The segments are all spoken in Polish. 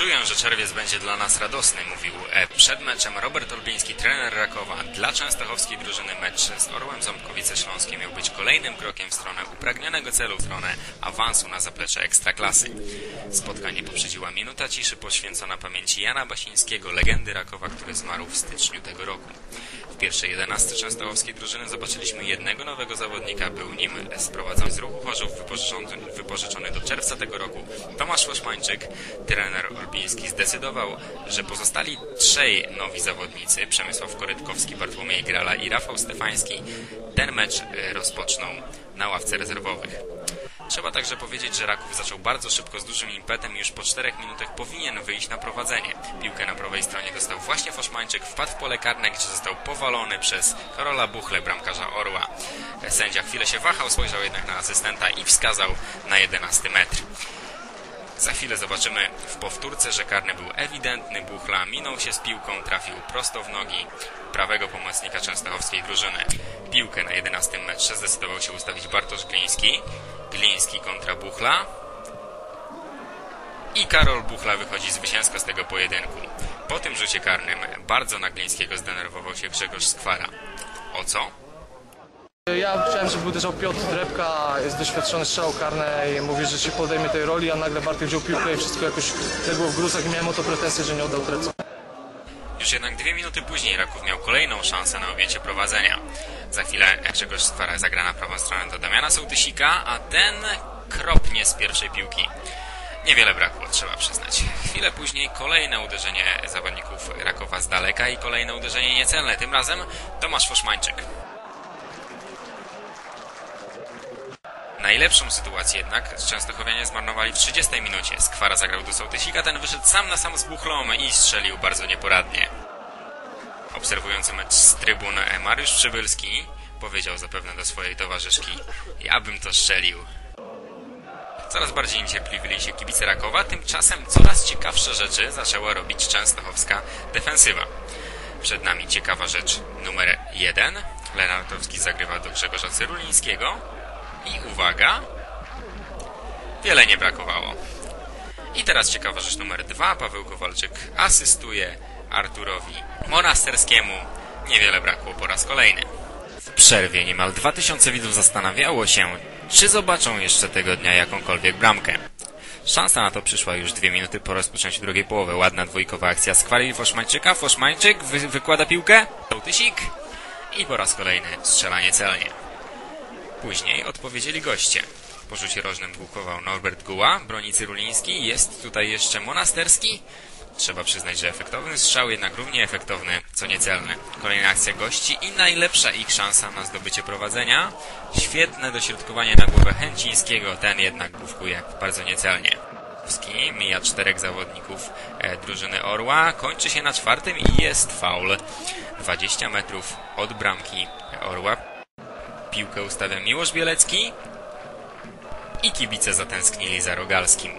Czuję, że czerwiec będzie dla nas radosny, mówił e, przed meczem Robert Olbiński, trener Rakowa. Dla częstochowskiej drużyny mecz z Orłem Ząbkowice Śląskie miał być kolejnym krokiem w stronę upragnionego celu, w stronę awansu na zaplecze Ekstraklasy. Spotkanie poprzedziła minuta ciszy poświęcona pamięci Jana Basińskiego, legendy Rakowa, który zmarł w styczniu tego roku. W pierwszej jedenastce częstochowskiej drużyny zobaczyliśmy jednego nowego zawodnika, był nim sprowadzony z ruchu Chorzów, wypożyczony, wypożyczony do czerwca tego roku Tomasz Łoszmańczyk, trener Olbiński zdecydował, że pozostali trzej nowi zawodnicy, Przemysław Korytkowski, Bartłomiej Grala i Rafał Stefański, ten mecz e, rozpoczną na ławce rezerwowych. Trzeba także powiedzieć, że Raków zaczął bardzo szybko z dużym impetem i już po czterech minutach powinien wyjść na prowadzenie. Piłkę na prawej stronie dostał właśnie Foszmańczyk, wpadł w pole karne, gdzie został powalony przez Karola Buchle, bramkarza Orła. Sędzia chwilę się wahał, spojrzał jednak na asystenta i wskazał na 11 metr. Za chwilę zobaczymy w powtórce, że karny był ewidentny. Buchla minął się z piłką, trafił prosto w nogi prawego pomocnika częstochowskiej drużyny. Piłkę na 11 metrze zdecydował się ustawić Bartosz Gliński. Gliński kontra Buchla. I Karol Buchla wychodzi zwycięsko z tego pojedynku. Po tym rzucie karnym bardzo na Glińskiego zdenerwował się Grzegorz Skwara. O co? Ja chciałem, żeby uderzał Piotr Drepka, jest doświadczony strzał karny i mówi, że się podejmie tej roli, a nagle Bartek wziął piłkę i wszystko jakoś legło w gruzach i miałem o to pretensje, że nie oddał trecu. Już jednak dwie minuty później Raków miał kolejną szansę na objęcie prowadzenia. Za chwilę Grzegorz Skwara zagra na prawą stronę do Damiana Sołtysika, a ten kropnie z pierwszej piłki. Niewiele brakło, trzeba przyznać. Chwilę później kolejne uderzenie zawodników Rakowa z daleka i kolejne uderzenie niecelne. Tym razem Tomasz Foszmańczyk. Najlepszą sytuację jednak Częstochowianie zmarnowali w 30 minucie. Skwara zagrał do Sołtysika, ten wyszedł sam na sam z buchlą i strzelił bardzo nieporadnie. Obserwujący mecz z trybun e, Mariusz Przybylski powiedział zapewne do swojej towarzyszki Ja bym to strzelił. Coraz bardziej niecierpliwili się kibice Rakowa, tymczasem coraz ciekawsze rzeczy zaczęła robić częstochowska defensywa. Przed nami ciekawa rzecz numer jeden. Lenartowski zagrywa do Grzegorza Cyrulińskiego. I uwaga, wiele nie brakowało. I teraz ciekawa rzecz numer dwa. Paweł Kowalczyk asystuje Arturowi Monasterskiemu. Niewiele brakło po raz kolejny. W przerwie niemal 2000 widzów zastanawiało się, czy zobaczą jeszcze tego dnia jakąkolwiek bramkę. Szansa na to przyszła już dwie minuty po rozpoczęciu drugiej połowy. Ładna dwójkowa akcja skwali Foszmańczyka. Foszmańczyk wy wykłada piłkę. Sołtysik. I po raz kolejny strzelanie celnie. Później odpowiedzieli goście. Po rzucie rożnym bukował Norbert Guła, broni Cyruliński, jest tutaj jeszcze Monasterski. Trzeba przyznać, że efektowny strzał, jednak równie efektowny, co niecelny. Kolejna akcja gości i najlepsza ich szansa na zdobycie prowadzenia. Świetne dośrodkowanie na głowę Chęcińskiego, ten jednak główkuje bardzo niecelnie. Ski mija czterech zawodników e, drużyny Orła, kończy się na czwartym i jest faul. 20 metrów od bramki Orła. Piłkę ustawia Miłosz Bielecki i kibice zatęsknili za Rogalskim.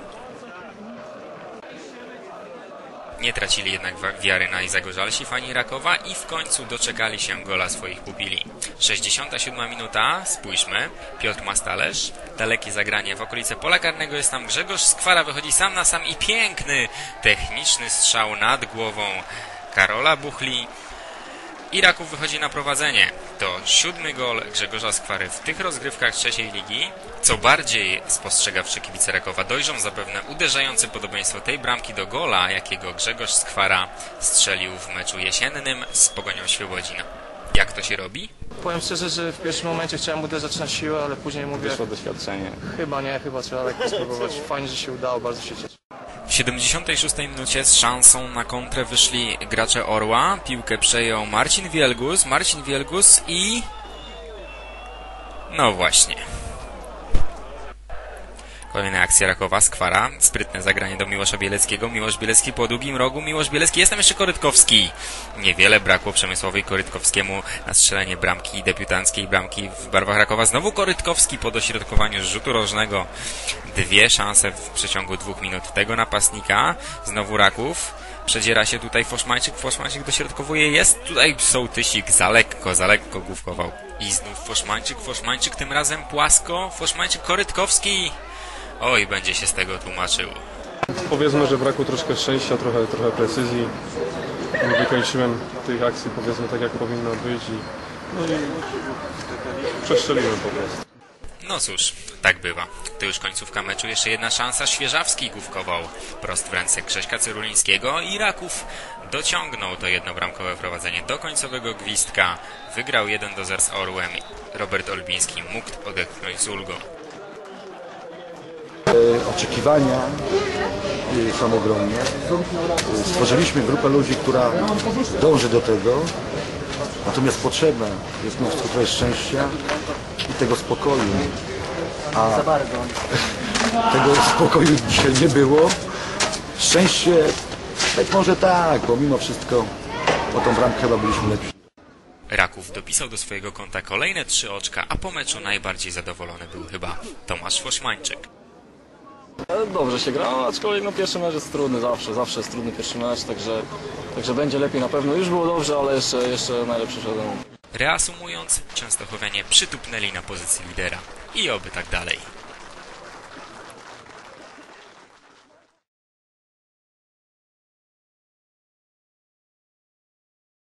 Nie tracili jednak wiary na Izagorzalsi fani Rakowa i w końcu doczekali się gola swoich pupili. 67 minuta, spójrzmy, Piotr Mastalerz, dalekie zagranie w okolice pola karnego jest tam Grzegorz Skwara, wychodzi sam na sam i piękny, techniczny strzał nad głową Karola Buchli. I Raków wychodzi na prowadzenie. To siódmy gol Grzegorza Skwary w tych rozgrywkach trzeciej ligi. Co bardziej spostrzegawczy kibice Rakowa dojrzą zapewne uderzające podobieństwo tej bramki do gola, jakiego Grzegorz Skwara strzelił w meczu jesiennym z Pogonią Świebodzin. Jak to się robi? Powiem szczerze, że w pierwszym momencie chciałem uderzać na siłę, ale później mówię, Wyszło doświadczenie. chyba nie, chyba trzeba lekko spróbować. Fajnie, że się udało, bardzo się cieszę. W 76 minucie z szansą na kontrę wyszli gracze Orła. Piłkę przejął Marcin Wielgus. Marcin Wielgus i... No właśnie. Kolejna akcja Rakowa, Skwara. Sprytne zagranie do Miłosza Bieleckiego. Miłosz Bielecki po długim rogu. Miłosz Bielecki. Jest tam jeszcze Korytkowski. Niewiele brakło Przemysłowi Korytkowskiemu na strzelenie bramki, debiutanckiej bramki w barwach Rakowa. Znowu Korytkowski po dośrodkowaniu rzutu rożnego. Dwie szanse w przeciągu dwóch minut tego napastnika. Znowu Raków. Przedziera się tutaj Foszmańczyk. Foszmańczyk dośrodkowuje. Jest tutaj Sołtysik. Za lekko, za lekko główkował. I znów Foszmańczyk. Foszmańczyk tym razem płasko. Foszmańczyk Korytkowski. Oj, będzie się z tego tłumaczył. Powiedzmy, że brakło troszkę szczęścia, trochę, trochę precyzji. Nie wykończyłem tych akcji powiedzmy tak jak powinno być i, no i przestrzeliłem po prostu. No cóż, tak bywa. To już końcówka meczu, jeszcze jedna szansa. Świeżawski główkował wprost w ręce Krześka Cyrulińskiego i Raków dociągnął to jednobramkowe prowadzenie do końcowego gwizdka. Wygrał 1 do 0 z Orłem. Robert Olbiński mógł odetchnąć z ulgą. Oczekiwania y, są ogromne. Stworzyliśmy grupę ludzi, która dąży do tego, natomiast potrzebne jest wszystko trochę szczęścia i tego spokoju. A tego spokoju dzisiaj nie było. Szczęście być może tak, bo mimo wszystko o tą bramkę chyba byliśmy lepsi. Raków dopisał do swojego konta kolejne trzy oczka, a po meczu najbardziej zadowolony był chyba Tomasz Fośmańczyk. Dobrze się grało, aczkolwiek no pierwszy mecz jest trudny zawsze, zawsze jest trudny pierwszy mecz, także, także będzie lepiej na pewno. Już było dobrze, ale jeszcze, jeszcze najlepszy przede. Reasumując, Częstochowianie przytupnęli na pozycji lidera. I oby tak dalej.